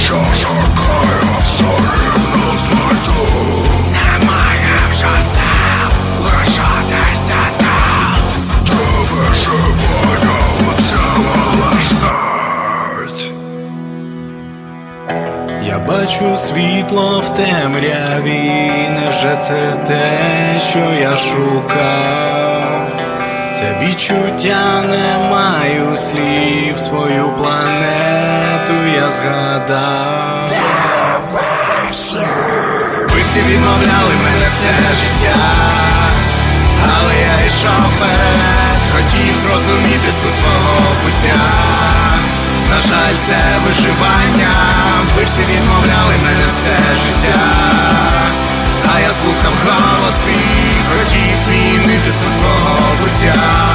що шукаю, все рівно знайду Немає вже сил там Ти виживає у цьому Я бачу світло в темряві не вже це те, що я шукав? Це відчуття не маю слів свою планету згадав Ви всі відмовляли мене все життя, але я йшов вперед, хотів зрозуміти суть свого буття. На жаль, це виживання. Ви всі відмовляли мене все життя, а я слухав голос свій, хотів змінити суть свого буття.